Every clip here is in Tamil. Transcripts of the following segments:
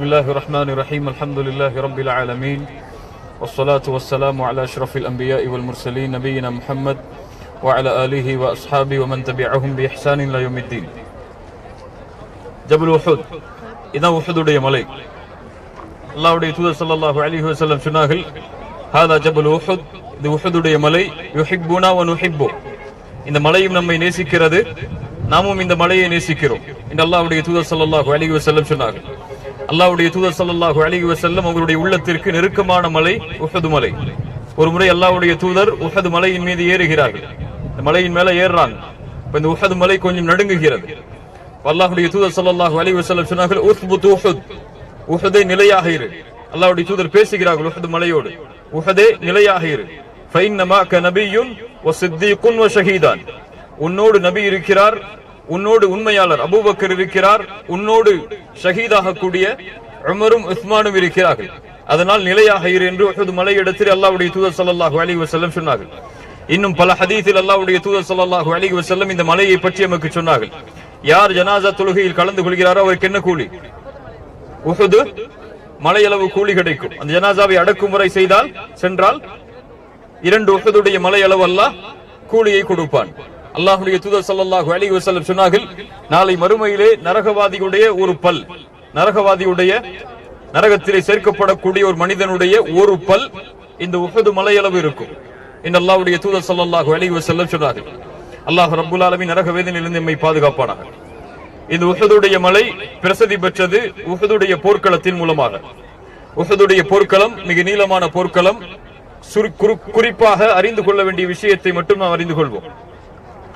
بسم الله الرحمن الرحيم الحمد لله رب العالمين والصلاة والسلام على أشرف الأنبياء والمرسلين نبينا محمد وعلى آله وأصحابه ومن تبعهم بإحسان إلى يوم الدين ஜபுல் உஹுத் இதான் உஹுதுடைய மலை அல்லாஹ்வுடைய தூதர் ஸல்லல்லாஹு அலைஹி வஸல்லம் சொன்னார்கள் ஹாதா ஜபுல் உஹுத் இது உஹுதுடைய மலை யுஹிப்புனா வ நுஹிப்பு இந்த மலையும் நம்மை நேசிக்கிறது நாமும் இந்த மலையை நேசிக்கிறோம் இந்த அல்லாஹ்வுடைய தூதர் ஸல்லல்லாஹு அலைஹி வஸல்லம் சொன்னார்கள் அல்லாவுடைய தூதர் சல்லாஹு அலைஹி வசல்லம் அவர்களுடைய உள்ளத்திற்கு நெருக்கமான மலை உஹது மலை. ஒரு முறை அல்லாவுடைய தூதர் உஹது மலையின் மீது ஏறுகிறார்கள். இந்த மலையின் மேல ஏறுறாங்க. இப்ப இந்த உஹது மலை கொஞ்சம் நடுங்குகிறது. அல்லாஹுடைய தூதர் சல்லாஹு அலி வசல்லம் சொன்னார்கள் உஸ்புத் உஹுத். உஹதே நிலையாக இரு. அல்லாவுடைய தூதர் பேசுகிறார்கள் உஹது மலையோடு. உஹதே நிலையாக இரு. ஃபைன் நமாக்க நபியும் ஒ சித்தீகுன் வ ஷஹீதான். உன்னோடு நபி இருக்கிறார் உன்னோடு உண்மையாளர் அபூபக்கர் இருக்கிறார். உன்னோடு ஷஹீதாக கூடிய உமரும் உஸ்மானும் இருக்கிறார்கள். அதனால் நிலையாக இரு என்று உஹது மலையிடத்தில் அல்லாவுடைய தூதர் சல்லாஹு அலி வசல்லம் சொன்னார்கள். இன்னும் பல ஹதீஸில் அல்லாவுடைய தூதர் சல்லாஹு அலி வசல்லம் இந்த மலையை பற்றி நமக்கு சொன்னார்கள். யார் ஜனாசா தொழுகையில் கலந்து கொள்கிறாரோ அவருக்கு என்ன கூலி? உஹது மலையளவு கூலி கிடைக்கும். அந்த ஜனாசாவை அடக்கும் முறை செய்தால் சென்றால் இரண்டு உஹதுடைய மலையளவு அல்லாஹ் கூலியை கொடுப்பான். அல்லாஹுடைய தூதர் சல்லாஹு அலி வசல்லம் சொன்னார்கள் நாளை மறுமையிலே நரகவாதியுடைய ஒரு பல் நரகவாதியுடைய நரகத்திலே சேர்க்கப்படக்கூடிய ஒரு மனிதனுடைய ஒரு பல் இந்த உகது மலையளவு இருக்கும். இந்த அல்லாவுடைய தூதர் சல்லாஹு அலி வசல்லம் சொன்னார்கள். அல்லாஹ் ரபுல் ஆலமீன் நரக வேதனையிலிருந்து எம்மை பாதுகாப்பானாக. இந்த உஹதுடைய மலை பிரசதி பெற்றது உஹதுடைய போர்க்களத்தின் மூலமாக. உஹதுடைய போர்க்களம் மிக நீளமான போர்க்களம் சுரு- குறிப்பாக அறிந்து கொள்ள வேண்டிய விஷயத்தை மட்டும் நாம் அறிந்து கொள்வோம்.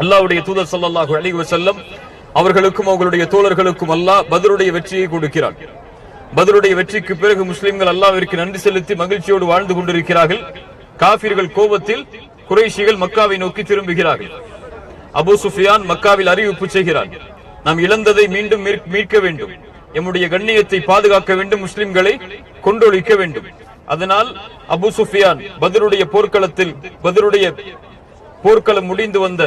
அல்லாவுடைய தூதர் சல்லாஹு அலைஹி செல்லம் அவர்களுக்கும் அவர்களுடைய தோழர்களுக்கும் அல்லாஹ் பதிலுடைய வெற்றியை கொடுக்கிறார் பதிலுடைய வெற்றிக்கு பிறகு முஸ்லிம்கள் அல்லாவிற்கு நன்றி செலுத்தி மகிழ்ச்சியோடு வாழ்ந்து கொண்டிருக்கிறார்கள். காபிர்கள் கோபத்தில் குறைஷிகள் மக்காவை நோக்கி திரும்புகிறார்கள். அபு சுஃபியான் மக்காவில் அறிவிப்பு செய்கிறார் நாம் இழந்ததை மீண்டும் மீட்க வேண்டும். எம்முடைய கண்ணியத்தை பாதுகாக்க வேண்டும் முஸ்லிம்களை கொண்டொழிக்க வேண்டும். அதனால் அபு சுஃபியான் பதிலுடைய போர்க்களத்தில் பதிலுடைய போர்க்களம் முடிந்து வந்த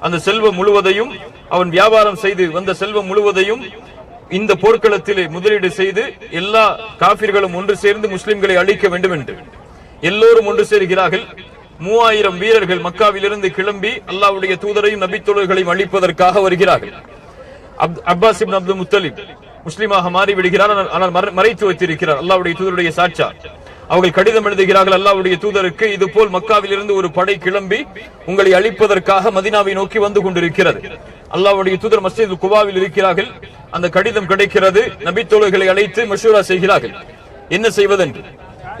அந்த செல்வம் முழுவதையும் அவன் வியாபாரம் செய்து வந்த செல்வம் முழுவதையும் இந்த போர்க்களத்திலே முதலீடு செய்து எல்லா காபிர்களும் ஒன்று சேர்ந்து முஸ்லிம்களை அழிக்க வேண்டும் என்று எல்லோரும் ஒன்று சேர்கிறார்கள். மூவாயிரம் வீரர்கள் மக்காவிலிருந்து கிளம்பி அல்லாவுடைய தூதரையும் நபித்தோழர்களையும் அழிப்பதற்காக வருகிறார்கள். அப்- அப்பாஸ் இப்னு அப்துல் முத்தலிப் முஸ்லீமாக மாறிவிடுகிறார். ஆனால்- மறைத்து வைத்திருக்கிறார். அல்லாவுடைய தூதருடைய சாட்சா. அவர்கள் கடிதம் எழுதுகிறார்கள் அல்லாவுடைய தூதருக்கு. இது போல் மக்காவில் இருந்து ஒரு படை கிளம்பி உங்களை அழிப்பதற்காக மதீனாவை நோக்கி வந்து கொண்டிருக்கிறது. அல்லாவுடைய தூதர் மஸ்ஜித் குவாவில் இருக்கிறார்கள். அந்த கடிதம் கிடைக்கிறது. நபித்தோழர்களை அழைத்து மஷூரா செய்கிறார்கள். என்ன செய்வதென்று?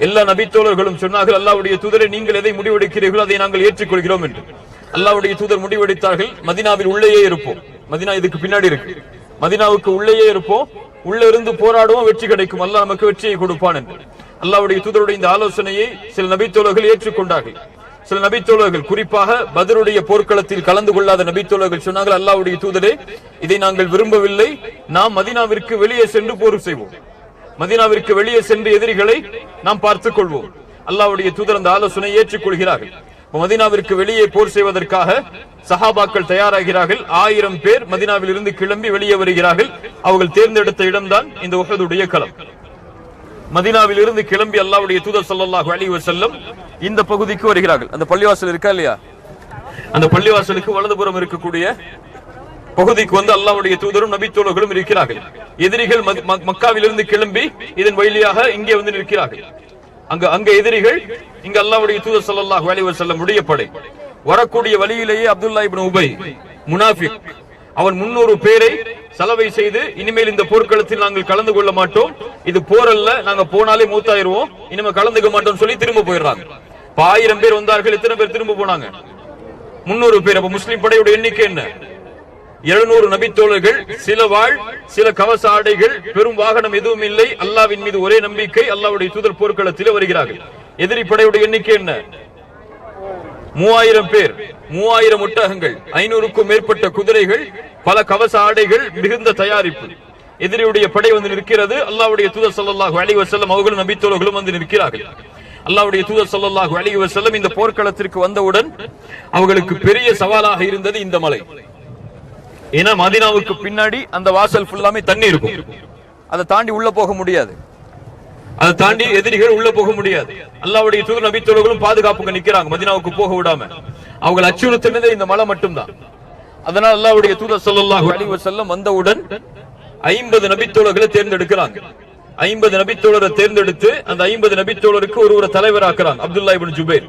எல்லா நபித்தோழர்களும் சொன்னார்கள் அல்லாவுடைய தூதரை நீங்கள் எதை முடிவெடுக்கிறீர்களோ அதை நாங்கள் ஏற்றுக்கொள்கிறோம் என்று. அல்லாவுடைய தூதர் முடிவெடுத்தார்கள் மதினாவில் உள்ளேயே இருப்போம். மதீனா இதுக்கு பின்னாடி இருக்கு. மதினாவுக்கு உள்ளேயே இருப்போம். உள்ள இருந்து போராடுவோம் வெற்றி கிடைக்கும். அல்லாஹ் நமக்கு வெற்றியை கொடுப்பான் என்று. அல்லாவுடைய தூதருடைய இந்த ஆலோசனையை சில நபித்தோழர்கள் ஏற்றுக்கொண்டார்கள். சில நபித்தோழர்கள் குறிப்பாக பதருடைய போர்க்களத்தில் கலந்து கொள்ளாத நபித்தோழர்கள் சொன்னார்கள் அல்லாவுடைய தூதரே இதை நாங்கள் விரும்பவில்லை. நாம் மதீனாவிற்கு வெளியே சென்று போர் செய்வோம். மதினாவிற்கு வெளியே சென்று எதிரிகளை நாம் பார்த்துக் கொள்வோம். அல்லாவுடைய தூதர் அந்த ஆலோசனை ஏற்றுக்கொள்கிறார்கள். மதினாவிற்கு மதீனாவிற்கு வெளியே போர் செய்வதற்காக சஹாபாக்கள் தயாராகிறார்கள். ஆயிரம் பேர் மதினாவில் இருந்து கிளம்பி வெளியே வருகிறார்கள். அவர்கள் தேர்ந்தெடுத்த இடம்தான் இந்த உஹதுடைய களம். மதினாவில் இருந்து கிளம்பி அல்லாவுடைய தூதர் ஸல்லல்லாஹு அலி வசல்லம் இந்த பகுதிக்கு வருகிறார்கள். அந்த பள்ளிவாசல் இருக்கா இல்லையா? அந்த பள்ளிவாசலுக்கு வலதுபுறம் இருக்கக்கூடிய பகுதிக்கு வந்து அல்லாவுடைய தூதரும் நபித்தோழர்களும் இருக்கிறார்கள். எதிரிகள் மத்- மக்- மக்காவிலிருந்து கிளம்பி இதன் வழியாக இங்கே வந்து நிற்கிறார்கள். அங்க அங்க எதிரிகள் இங்க அல்லாவுடைய தூதர் ஸல்லல்லாஹு அலைஹி வஸல்லம் உடைய படை. வரக்கூடிய வழியிலேயே அப்துல்லா இபின் உபை முனாஃபிக். அவன் முன்னூறு பேரை சலவை செய்து இனிமேல் இந்த போர்க்களத்தில் நாங்கள் கலந்து கொள்ள மாட்டோம். இது போர் அல்ல நாங்க போனாலே மூத்தாயிருவோம். இனிமே கலந்துக்க மாட்டோம் சொல்லி திரும்ப போயிடுறாங்க. ஆயிரம் பேர் வந்தார்கள் எத்தனை பேர் திரும்ப போனாங்க? முன்னூறு பேர். அப்ப முஸ்லிம் படையோட எண்ணிக்கை என்ன? எழுநூறு நபித்தோழர்கள் சில வாழ் சில கவச ஆடைகள் பெரும் வாகனம் எதுவும் இல்லை. அல்லாவின் மீது ஒரே நம்பிக்கை அல்லாவுடைய தூதர் போர்க்களத்தில் வருகிறார்கள். எதிரி படையுடைய எண்ணிக்கை என்ன? மூவாயிரம் பேர். மூவாயிரம் ஒட்டகங்கள் ஐநூறுக்கும் மேற்பட்ட குதிரைகள் பல கவச ஆடைகள் மிகுந்த தயாரிப்பு. எதிரியுடைய படை வந்து நிற்கிறது. அல்லாவுடைய தூதர் ஸல்லல்லாஹு அலைஹி வஸல்லம் அவர்களும் நபித்தோழர்களும் வந்து நிற்கிறார்கள். அல்லாவுடைய தூதர் ஸல்லல்லாஹு அலைஹி வஸல்லம் இந்த போர்க்களத்திற்கு வந்தவுடன் அவர்களுக்கு பெரிய சவாலாக இருந்தது இந்த மலை. ஏன்னா மதினாவுக்கு பின்னாடி அந்த வாசல் ஃபுல்லாமே தண்ணி இருக்கும். அதை தாண்டி உள்ள போக முடியாது. அதை தாண்டி எதிரிகள் உள்ள போக முடியாது. அல்லாவுடைய தூதர் நபித்தோழர்களும் பாதுகாப்புங்க நிக்கிறாங்க மதினாவுக்கு போக விடாம. அவங்களை அச்சுறுத்தினதே இந்த மலை மட்டும்தான். அதனால் அல்லாவுடைய தூதர் ஸல்லல்லாஹு அலி வசல்லம் வந்தவுடன் ஐம்பது நபித்தோழர்களை தேர்ந்தெடுக்கிறாங்க ஐம்பது நபித்தோழரை தேர்ந்தெடுத்து அந்த ஐம்பது நபித்தோழருக்கு ஒரு ஒரு தலைவராக்குறாங்க அப்துல்லா இபின் ஜுபேர்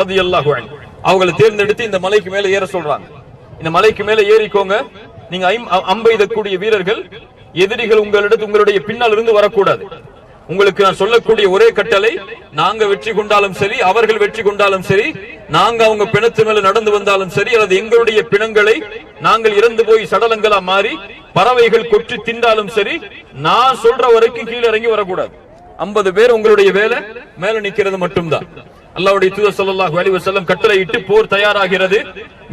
ரலியல்லாஹு அன்ஹு. அவங்களை தேர்ந்தெடுத்து இந்த மலைக்கு மேல ஏற சொல்றாங்க. இந்த மலைக்கு மேல ஏறிக்கோங்க. நீங்க அம்பெய்தக்கூடிய வீரர்கள் எதிரிகள் உங்களிடத்து உங்களுடைய பின்னால் இருந்து வரக்கூடாது. உங்களுக்கு நான் சொல்லக்கூடிய ஒரே கட்டளை நாங்க வெற்றி கொண்டாலும் சரி அவர்கள் வெற்றி கொண்டாலும் சரி நாங்க அவங்க பிணத்து மேல நடந்து வந்தாலும் சரி அல்லது எங்களுடைய பிணங்களை நாங்கள் இறந்து போய் சடலங்களா மாறி பறவைகள் கொற்றி திண்டாலும் சரி நான் சொல்ற வரைக்கும் கீழே இறங்கி வரக்கூடாது. ஐம்பது பேர் உங்களுடைய வேலை மேல நிக்கிறது மட்டும்தான். அல்லாஹ்வுடைய தூதர் அலி வசல்லம் கட்டளை இட்டு போர் தயாராகிறது.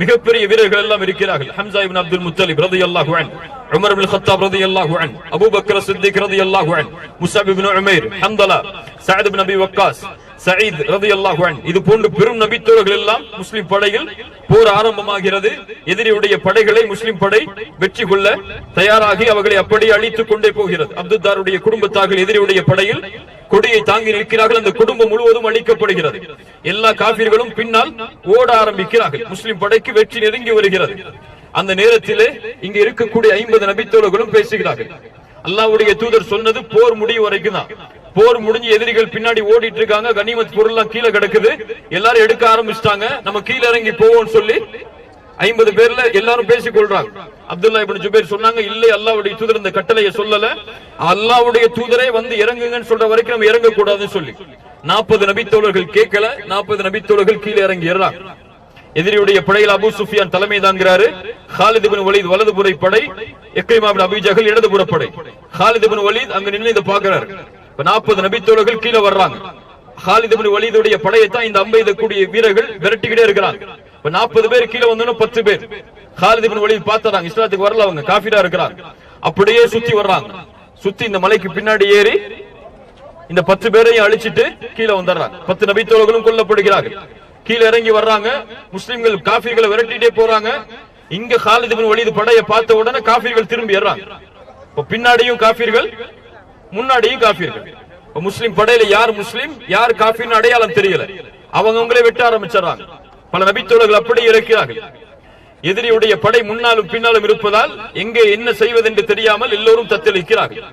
மிகப்பெரிய வீரர்கள் எல்லாம் இருக்கிறார்கள். ஹம்சா இப்னு அப்துல் முத்தலிப் ரலியல்லாஹு அன் உமர் இப்னு கத்தாப் ரலியல்லாஹு அன் அபூபக்கர் சித்திக் ரலியல்லாஹு அன் முசாப் இப்னு உமைர் ஹம்தலா சஅத் இப்னு அபி வக்காஸ் சயீத் ரதி அன்ஹு. இது போன்று பெரும் நபித்தோழர்கள் எல்லாம் முஸ்லிம் படையில் போர் ஆரம்பமாகிறது. எதிரியுடைய படைகளை முஸ்லிம் படை வெற்றி கொள்ள தயாராகி அவர்களை அப்படியே அழித்துக் கொண்டே போகிறது. அப்துத்தாருடைய குடும்பத்தார்கள் எதிரியுடைய படையில் கொடியை தாங்கி நிற்கிறார்கள். அந்த குடும்பம் முழுவதும் அழிக்கப்படுகிறது. எல்லா காபிர்களும் பின்னால் ஓட ஆரம்பிக்கிறார்கள். முஸ்லிம் படைக்கு வெற்றி நெருங்கி வருகிறது. அந்த நேரத்திலே இங்க இருக்கக்கூடிய ஐம்பது நபித்தோழர்களும் பேசுகிறார்கள். அல்லாவுடைய தூதர் சொன்னது போர் முடியும் வரைக்கும் தான். போர் முடிஞ்சு எதிரிகள் பின்னாடி ஓடிட்டு இருக்காங்க கனிமத் பொருள் எல்லாம் கீழே கிடக்குது. எல்லாரும் எடுக்க ஆரம்பிச்சிட்டாங்க. நம்ம கீழே இறங்கி போவோம்னு சொல்லி ஐம்பது பேர்ல எல்லாரும் பேசிக் கொள்றாங்க அப்துல்லா இப்படி ஜுபேர் சொன்னாங்க இல்லை அல்லாஹ்வுடைய தூதர் இந்த கட்டளையை சொல்லல. அல்லாவுடைய தூதரே வந்து இறங்குங்கன்னு சொல்ற வரைக்கும் நம்ம இறங்க கூடாதுன்னு சொல்லி. நாற்பது நபித்தோழர்கள் கேட்கல நாற்பது நபித்தோழர்கள் கீழே இறங்கிடுறாங்க. எதிரியுடைய படையில் அபு சுஃபியான் தலைமை தாங்கிறாரு ஹாலித் பின் வலீத் வலதுபுறை படை இக்ரிமா இப்னு அபீ இடதுபுற படை. ஹாலித் பின் வலீத் அங்க நின்று இதை பாக்குறாரு இப்ப 40 நபித்தோழர்கள் கீழே வர்றாங்க. ஹாலித் பின் வலீதுடைய படையை தான் இந்த அம்பெய்தக்கூடிய வீரர்கள் விரட்டிக்கிட்டே இருக்கிறாங்க. இப்ப 40 பேர் கீழே வந்தோன்னு 10 பேர். ஹாலித் பின் வலீத் பார்த்தாங்க இஸ்லாத்துக்கு வரல அவங்க காஃபிரா இருக்கிறாங்க. அப்படியே சுத்தி வர்றாங்க. சுத்தி இந்த மலைக்கு பின்னாடி ஏறி இந்த பத்து பேரையும் அழிச்சிட்டு கீழே வந்துடுறாங்க. பத்து நபித்தோழர்களும் கொல்லப்படுகிறார்கள். கீழே இறங்கி வர்றாங்க. முஸ்லிம்கள் காஃபிர்களை விரட்டிட்டே போறாங்க. இங்க ஹாலித் இப்னு படையை பார்த்த உடனே காஃபிர்கள் திரும்பி ஏறாங்க பின்னாடியும் காஃபிர்கள் முன்னாடியும் காஃபிர்கள். முஸ்லிம் படையில யார் முஸ்லிம் யார் காஃபின்னு அடையாளம் தெரியல. அவங்கவங்களே வெட்ட ஆரம்பிச்சாங்க பல நபித்தோழர்கள் அப்படி இருக்கிறார்கள் எதிரியுடைய படை முன்னாலும் பின்னாலும் இருப்பதால் எங்கே என்ன செய்வது என்று தெரியாமல் எல்லோரும் தத்தளிக்கிறார்கள்.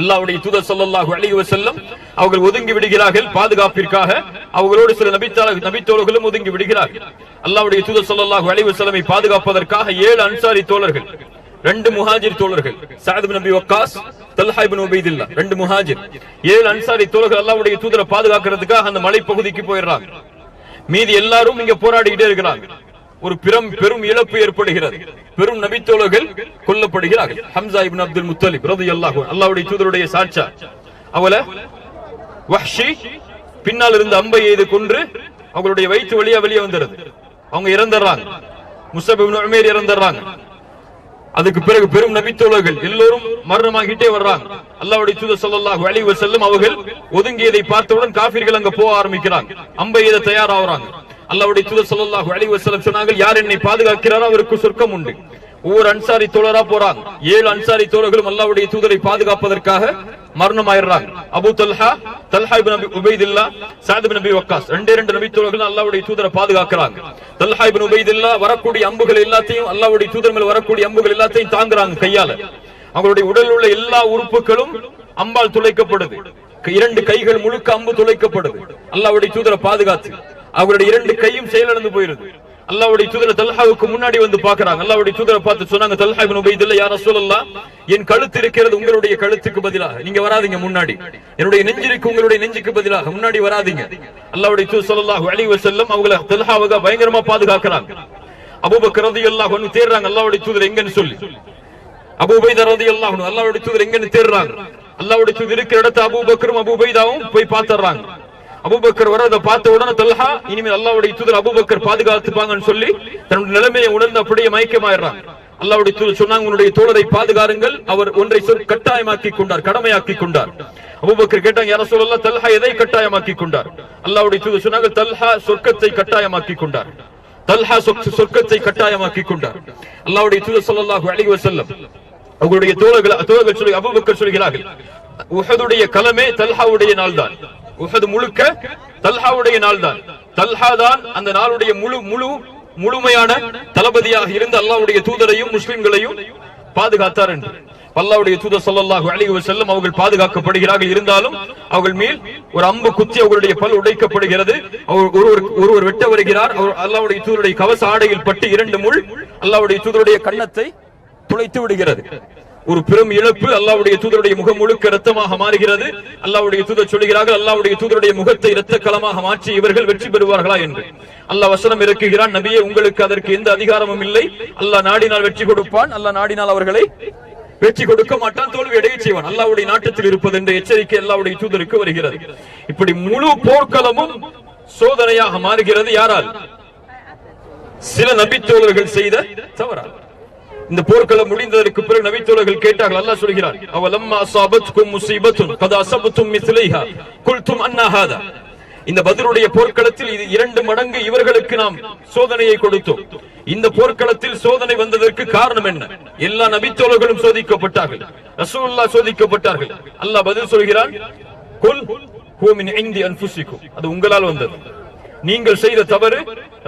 அல்லாவுடைய தூதர் ஸல்லல்லாஹு அலைஹி செல்லும் அவர்கள் ஒதுங்கி விடுகிறார்கள் பாதுகாப்பிற்காக. அவர்களோடு சில நபித்தால நபித்தோழர்களும் ஒதுங்கி விடுகிறார்கள் அல்லாவுடைய தூதர் ஸல்லல்லாஹு அலைஹி செலவை பாதுகாப்பதற்காக ஏழு அன்சாரி தோழர்கள் ரெண்டு முஹாஜிர் தோழர்கள் சஅத் நபி வக்காஸ் தல்ஹா இப்னு உபைதில்லா ரெண்டு முஹாஜிர். ஏழு அன்சாரி தோழர்கள் அல்லாவுடைய தூதரை பாதுகாக்கிறதுக்காக அந்த மலைப்பகுதிக்கு போயிடுறாங்க. மீதி எல்லாரும் இங்க போராடிக்கிட்டே இருக்கிறாங்க. ஒரு பெரும் பெரும் இழப்பு ஏற்படுகிறது. பெரும் நபித்தோழர்கள் கொல்லப்படுகிறார்கள். ஹம்சா இபின் அப்துல் முத்தலிப் ரலியல்லாஹு அன்ஹு அல்லாவுடைய தூதருடைய சாட்சா. அவளை வஹ்ஷி பின்னால் இருந்த அம்பை எய்து கொன்று அவங்களுடைய வயிற்று வழியா வெளியே வந்துடுது. அவங்க இறந்துடுறாங்க. முஸ்அப் இறந்துடுறாங்க. அதுக்கு பிறகு பெரும் நபித்தோழர்கள் எல்லோரும் மரணமாகிட்டே வர்றாங்க. அல்லாவுடைய சுத ஸல்லல்லாஹு அலைஹி செல்லும் அவர்கள் ஒதுங்கியதை பார்த்தவுடன் காபிர்கள் அங்க போக ஆரம்பிக்கிறாங்க. அம்பை எய்த தயாராகிறாங்க. அல்லாவுடைய சுத ஸல்லல்லாஹு அலைஹி செல்லும் சொன்னாங்க யார் என்னை பாதுகாக்கிறாரோ அவருக்கு சொர்க்கம் உண்டு. ஒவ்வொரு அன்சாரி தோழரா போறாங்க. ஏழு அன்சாரி தோழர்களும் அல்லாவுடைய தூதரை பாதுகாப்பதற்காக மரணம் ஆயிடுறாங்க Abu Talha Talha ibn Abi Ubaidillah Saad ibn Abi Waqqas. ரெண்டே ரெண்டு நபி தோழர்கள் அல்லாவுடைய தூதரை பாதுகாக்கிறாங்க. தல்ஹா இபின் உபைதில்லா வரக்கூடிய அம்புகள் எல்லாத்தையும் அல்லாவுடைய தூதர் மேல் வரக்கூடிய அம்புகள் எல்லாத்தையும் தாங்குறாங்க கையால. அவங்களுடைய உடல் உள்ள எல்லா உறுப்புகளும் அம்பால் துளைக்கப்படுது. இரண்டு கைகள் முழுக்க அம்பு துளைக்கப்படுது. அல்லாவுடைய தூதரை பாதுகாத்து அவருடைய இரண்டு கையும் செயலிழந்து போயிருது. அல்லாவுடைய தூதர தல்ஹாவுக்கு முன்னாடி வந்து பார்க்கறாங்க. அல்லாவுடைய தூதரை பார்த்து சொன்னாங்க தல்ஹா இப்னு உபைதுல்லா யார ரசூலல்லாஹ் என் கழுத்து இருக்கிறது உங்களுடைய கழுத்துக்கு பதிலாக. நீங்க வராதீங்க முன்னாடி. என்னுடைய நெஞ்சிற்கு உங்களுடைய நெஞ்சுக்கு பதிலாக முன்னாடி வராதீங்க. அல்லாவுடைய தூதர் சொல்லலாம் அலைஹி செல்லும் அவங்கள தல்ஹாவுக பயங்கரமா பாதுகாக்கறாங்க. அபூபக்கர் அல்லாஹ் ஒன்னு தேடுறாங்க அல்லாவுடைய தூதர் எங்கன்னு சொல்லி. அபூ ரதி அல்லாஹ் அல்லாவுடைய தூதர் எங்கன்னு தேடுறாங்க. அல்லாவுடைய தூதர் இருக்கிற இடத்த அபூபக்கரும் அபூபைதாவும் போய் பாத்துறாங்க அபூபக்கர் அதை பார்த்த உடனே தல்ஹா இனிமேல் அல்லாவுடைய தூதர் அபுபக்கர் பாதுகாத்துப்பாங்கன்னு சொல்லி தன்னுடைய நிலைமையை உணர்ந்து அப்படியே மயக்கமாயிடுறாங்க அல்லாவுடைய தூதர் சொன்னாங்க உன்னுடைய தோழரை பாதுகாருங்கள். அவர் ஒன்றை சொல் கட்டாயமாக்கி கொண்டார் கடமையாக்கி கொண்டார். அபூபக்கர் கேட்டாங்க யார சொல்லலாம் தல்ஹா எதை கட்டாயமாக்கி கொண்டார்? அல்லாவுடைய தூதர் சொன்னாங்க தல்ஹா சொர்க்கத்தை கட்டாயமாக்கி கொண்டார். தல்ஹா சொர்க்கத்தை கட்டாயமாக்கி கொண்டார். அல்லாவுடைய தூதர் சொல்லலாஹு அலைஹி வஸல்லம் அவருடைய தோழர்கள் தோழர்கள் சொல்லி அபூபக்கர் சொல்கிறார்கள் உஹதுடைய கலமே தல்ஹாவுடைய நாள்தான். உஹது முழுக்க தல்ஹாவுடைய நாள் தான் தல்ஹா தான் அந்த நாளுடைய முழு முழு முழுமையான தளபதியாக இருந்து அல்லாவுடைய தூதரையும் முஸ்லிம்களையும் பாதுகாத்தார் என்று. அல்லாவுடைய தூதர் ஸல்லல்லாஹு அழிவு செல்லும் அவர்கள் பாதுகாக்கப்படுகிறார்கள் இருந்தாலும் அவர்கள் மேல் ஒரு அம்பு குத்தி அவர்களுடைய பல் உடைக்கப்படுகிறது. அவர் ஒருவர் ஒருவர் வெட்ட வருகிறார். அவர் அல்லாஹ்வுடைய தூதருடைய கவச ஆடையில் பட்டு இரண்டு முள் அல்லாவுடைய தூதருடைய கன்னத்தை துளைத்து விடுகிறது. ஒரு பெரும் இழப்பு அல்லாவுடைய தூதருடைய முகம் முழுக்க ரத்தமாக மாறுகிறது. அல்லாவுடைய தூதர் சொல்கிறார்கள் அல்லாவுடைய தூதருடைய முகத்தை இரத்த களமாக மாற்றி இவர்கள் வெற்றி பெறுவார்களா என்று. அல்லாஹ் வசனம் இறக்குகிறான் நபியே உங்களுக்கு அதற்கு எந்த அதிகாரமும் இல்லை. அல்லாஹ் நாடினால் வெற்றி கொடுப்பான். அல்லாஹ் நாடினால் அவர்களை வெற்றி கொடுக்க மாட்டான். தோல்வி அடைய செய்வான். அல்லாவுடைய நாட்டத்தில் இருப்பது என்ற எச்சரிக்கை அல்லாவுடைய தூதருக்கு வருகிறது. இப்படி முழு போர்க்களமும் சோதனையாக மாறுகிறது. யாரால்? சில நபித்தோழர்கள் செய்த தவறால். இந்த போர்க்களம் முடிந்ததற்கு பிறகு நபித்தோழர்கள் கேட்டார்கள். அல்லாஹ் சொல்கிறார் அவலம்மா அசாபத்துக்கும் முசீபத்தும் கத் அசபத்தும் மிஸ்லைஹா குல்தும் அன்னாஹாதா இந்த பதிலுடைய போர்க்களத்தில் இது இரண்டு மடங்கு இவர்களுக்கு நாம் சோதனையை கொடுத்தோம். இந்த போர்க்களத்தில் சோதனை வந்ததற்கு காரணம் என்ன? எல்லா நபித்தோழர்களும் சோதிக்கப்பட்டார்கள். ரசூல்லா சோதிக்கப்பட்டார்கள். அல்லாஹ் பதில் சொல்கிறான் குல் ஹுவ மின் அன்புசிக்கும் அது உங்களால் வந்தது. நீங்கள் செய்த தவறு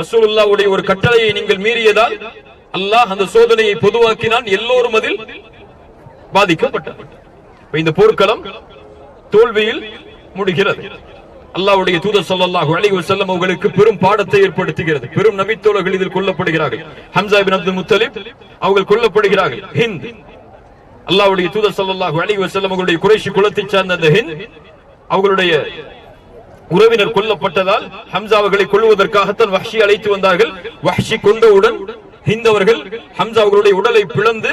ரசூல்லாவுடைய ஒரு கட்டளையை நீங்கள் மீறியதால் அல்லாஹ் அந்த சோதனையை பொதுவாக்கினான் எல்லோரும் அதில் பாதிக்கப்பட்டார். இந்த போர்க்களம் தோல்வியில் முடிகிறது. அல்லாவுடைய தூதர் ஸல்லல்லாஹு அலி வசல்லம் அவர்களுக்கு பெரும் பாடத்தை ஏற்படுத்துகிறது. பெரும் நபித்தோழர்கள் இதில் கொல்லப்படுகிறார்கள். ஹம்சா பின் அப்துல் முத்தலிப் அவர்கள் கொல்லப்படுகிறார்கள். ஹிந்த். அல்லாவுடைய தூதர் ஸல்லல்லாஹு அலி வசல்லம் அவர்களுடைய குறைஷி குலத்தை சார்ந்த அந்த ஹிந்த் அவர்களுடைய உறவினர் கொல்லப்பட்டதால் ஹம்சா அவர்களை கொள்வதற்காகத்தான் வஹ்ஷி அழைத்து வந்தார்கள். வஹ்ஷி கொண்டவுடன் ஹிந்த் ஹம்சா அவர்களுடைய உடலை பிளந்து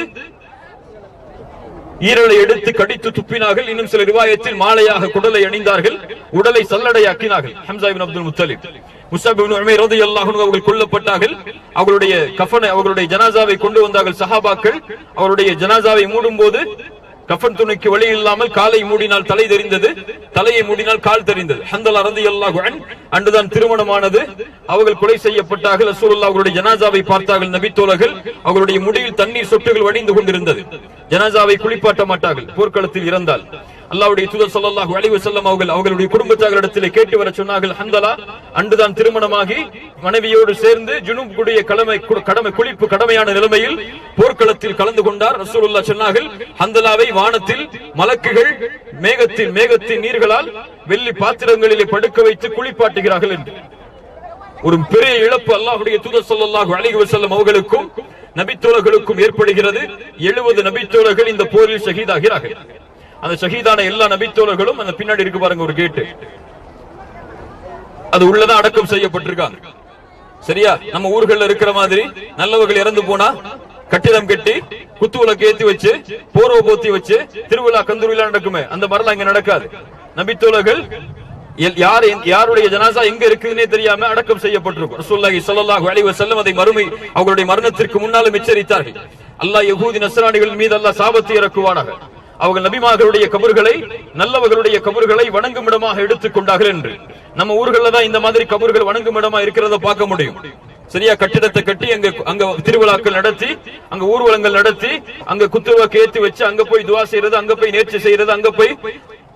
ஈரலை எடுத்து கடித்து துப்பினார்கள். இன்னும் சில ரிவாயத்தில் மாலையாக குடலை அணிந்தார்கள். உடலை சல்லடையாக்கினார்கள். Hamza ibn Abdul Muttalib. Umair ரலியல்லாஹு அன்ஹு அவர்கள் கொல்லப்பட்டார்கள். அவர்களுடைய கஃபனை அவர்களுடைய ஜனாசாவை கொண்டு வந்தார்கள் சஹாபாக்கள். அவருடைய ஜனாசாவை மூடும்போது கஃபன் துணைக்கு வழி இல்லாமல் காலை மூடினால் தலை தெரிந்தது தலையை மூடினால் கால் தெரிந்தது. ஹந்தல் அறந்து அல்லாஹு அன்றுதான் திருமணமானது. அவர்கள் கொலை செய்யப்பட்டார்கள். ரசூலுல்லாஹ் அவருடைய ஜனாசாவை பார்த்தார்கள். நபித்தோழர்கள் அவருடைய முடியில் தண்ணீர் சொட்டுகள் வடிந்து கொண்டிருந்தது. ஜனாசாவை குளிப்பாட்ட மாட்டார்கள். போர்க்களத்தில் இறந்தால். அல்லாவுடைய தூதர் ஸல்லல்லாஹு அழிவு செல்லம் அவர்கள் அவர்களுடைய குடும்பத்தாரிடத்தில் கேட்டு வர சொன்னார்கள் ஹந்தலா அன்றுதான் திருமணமாகி மனைவியோடு சேர்ந்து ஜுனூபுடைய கடமை கடமை குளிப்பு கடமையான நிலைமையில் போர்க்களத்தில் கலந்து கொண்டார். ரசூலுல்லா சொன்னார்கள் ஹந்தலாவை வானத்தில் மலக்குகள் மேகத்தின் மேகத்தின் நீர்களால் வெள்ளி பாத்திரங்களிலே படுக்க வைத்து குளிப்பாட்டுகிறார்கள் என்று. ஒரு பெரிய இழப்பு அல்லாஹுடைய தூதர் சொல்லாஹு அழகி செல்லும் அவர்களுக்கும் நபித்தோழர்களுக்கும் ஏற்படுகிறது. 70 நபித்தோழர்கள் இந்த போரில் ஷஹீதாகிறார்கள். அந்த ஷஹீதான எல்லா நபித்தோழர்களும் அந்த பின்னாடி இருக்கு பாருங்க ஒரு கேட்டு. அது உள்ளதான் அடக்கம் செய்யப்பட்டிருக்காங்க. சரியா? நம்ம ஊர்கள்ல இருக்கிற மாதிரி நல்லவர்கள் இறந்து போனா கட்டிடம் கட்டி குத்துவிளக்கு ஏத்தி வச்சு போர்வ போத்தி வச்சு திருவிழா கந்துருவிழா நடக்குமே அந்த மாதிரிலாம் இங்க நடக்காது. நபித்தோழர்கள் யார் யாருடைய ஜனாசா எங்க இருக்குதுன்னே தெரியாம அடக்கம் செய்யப்பட்டிருக்கும். ரசூல்லாஹி ஸல்லல்லாஹு அலைஹி வஸல்லம் அதை மறுமை அவருடைய மரணத்திற்கு முன்னாலும் எச்சரித்தார்கள். அல்லாஹ் யகூதி நஸ்ரானிகள் மீது அல்லாஹ் சாபத்தை இறக்குவானாக. அவர்கள் நபிமார்களுடைய கபர்களை நல்லவர்களுடைய கபர்களை வணங்கும் இடமாக எடுத்துக் கொண்டார்கள் என்று. நம்ம ஊர்களில் தான் இந்த மாதிரி கபர்கள் வணங்கும் இடமா இருக்கிறத பார்க்க முடியும். சரியா கட்டிடத்தை கட்டி அங்க அங்க திருவிழாக்கள் நடத்தி அங்க ஊர்வலங்கள் நடத்தி அங்க குத்துவிளக்கு ஏத்தி வச்சு அங்க போய் துவா செய்யறது அங்க போய் நேர்ச்சி செய்யறது அங்க போய்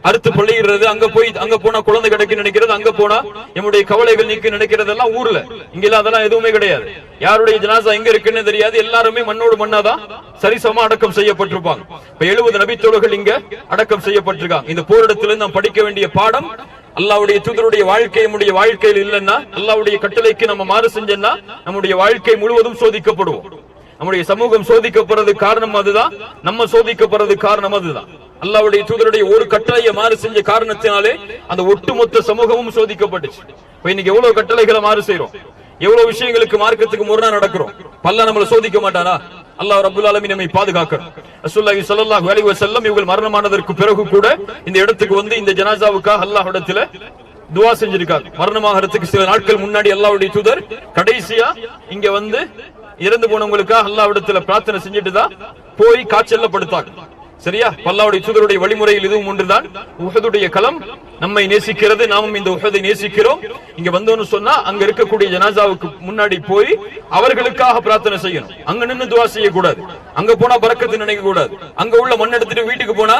அறுத்து பள்ளியிடுறது அங்க போய் அங்க போனா குழந்தை கிடைக்கும் நினைக்கிறது அங்க போனா நம்முடைய கவலைகள் நீக்கி நினைக்கிறதெல்லாம் ஊர்ல. இங்க அதெல்லாம் எதுவுமே கிடையாது. யாருடைய ஜனாசா எங்க இருக்குன்னு தெரியாது. எல்லாருமே மண்ணோடு மண்ணாதான் சரிசமா அடக்கம் செய்யப்பட்டிருப்பாங்க. இப்ப எழுபது நபித்தோழர்கள் இங்க அடக்கம் செய்யப்பட்டிருக்காங்க. இந்த போரிடத்திலிருந்து நாம் படிக்க வேண்டிய பாடம் அல்லாவுடைய தூதருடைய வாழ்க்கை நம்முடைய வாழ்க்கையில் இல்லைன்னா அல்லாவுடைய கட்டளைக்கு நம்ம மாறு செஞ்சோம்னா நம்முடைய வாழ்க்கை முழுவதும் சோதிக்கப்படுவோம். நம்முடைய சமூகம் சோதிக்கப்படுறது காரணம் அதுதான். நம்ம சோதிக்கப்படுறது காரணம் அதுதான். அல்லாவுடைய தூதருடைய ஒரு கட்டளையை மாறு செஞ்ச காரணத்தினாலே அந்த ஒட்டுமொத்த சமூகமும் சோதிக்கப்பட்டுச்சு. இப்ப இன்னைக்கு எவ்வளவு கட்டளைகளை மாறு செய்யறோம் எவ்வளவு விஷயங்களுக்கு மார்க்கத்துக்கு முரணா நடக்கிறோம்? பல்ல நம்மள சோதிக்க மாட்டானா அல்லாஹ் ரபுல் ஆலமீன் நம்மை பாதுகாக்கணும் ரசூலுல்லாஹி சல்லாஹ் அலி வசல்லம் இவர்கள் மரணமானதற்கு பிறகு கூட இந்த இடத்துக்கு வந்து இந்த ஜனாசாவுக்காக அல்லாஹ் இடத்துல துவா செஞ்சிருக்காங்க. மரணமாகறதுக்கு சில நாட்கள் முன்னாடி அல்லாஹ்வுடைய தூதர் கடைசியா இங்க வந்து இறந்து போனவங்களுக்காக அல்லாஹ் இடத்துல பிரார்த்தனை செஞ்சுட்டு தான் போய் காய்ச்சல்ல படுத்தாங்க. சரியா? பல்லாவுடைய தூதருடைய வழிமுறையில் இதுவும் ஒன்றுதான். உஹதுடைய களம் நம்மை நேசிக்கிறது. நாமும் இந்த உஹதை நேசிக்கிறோம். இங்க வந்தோம்னு சொன்னா அங்க இருக்கக்கூடிய ஜனாசாவுக்கு முன்னாடி போய் அவர்களுக்காக பிரார்த்தனை செய்யணும். அங்க நின்னு துவா செய்யக்கூடாது. அங்க போனா பறக்கத்தை நினைக்க கூடாது அங்க உள்ள மண் எடுத்துட்டு வீட்டுக்கு போனா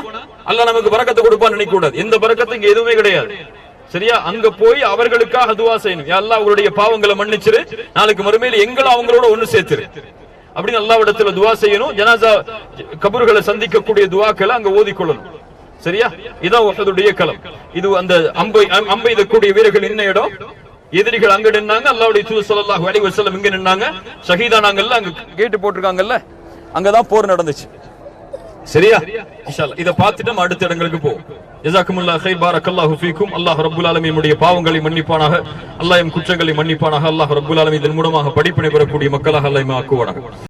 அல்ல நமக்கு பறக்கத்தை கொடுப்பான்னு நினைக்க கூடாது எந்த பறக்கத்தை இங்க எதுவுமே கிடையாது. சரியா? அங்க போய் அவர்களுக்காக துவா செய்யணும். எல்லாம் அவங்களுடைய பாவங்களை மன்னிச்சிரு. நாளைக்கு மறுமையில எங்களை அவங்களோட ஒண்ணு சேர்த்துரு. அப்படின்னு அல்லாவிடத்துல துவா செய்யணும். ஜனாசா கபர்களை சந்திக்கக்கூடிய துவாக்களை அங்க ஓதிக்கொள்ளணும். சரியா? இதான் உஹதுடைய களம். இது அந்த அம்பை அம்பை எய்தக்கூடிய வீரர்கள் என்ன இடம். எதிரிகள் அங்க நின்னாங்க. அல்லாவுடைய தூது ஸல்லல்லாஹு வலி வசலம் இங்க நின்னாங்க. ஷஹீதானாங்கல்ல அங்க கேட்டு போட்டிருக்காங்கல்ல? அங்கதான் போர் நடந்துச்சு. சரியா? இன்ஷா இதை பார்த்துட்டு நம்ம அடுத்த இடங்களுக்கு போவோம் ஜஸாக்குமுல்லாஹ் கைர் பாரக்கல்லாஹு ஃபீக்கும். அல்லாஹ் ரப்பல் ஆலமீன் பாவங்களை மன்னிப்பானாக. அல்லாஹ் எம் குற்றங்களை மன்னிப்பானாக. அல்லாஹ் ரப்பல் ஆலமி இதன் மூலமாக படிப்பினை பெறக்கூடிய மக்களாக அல்லாஹ் ஆக்குவானாக.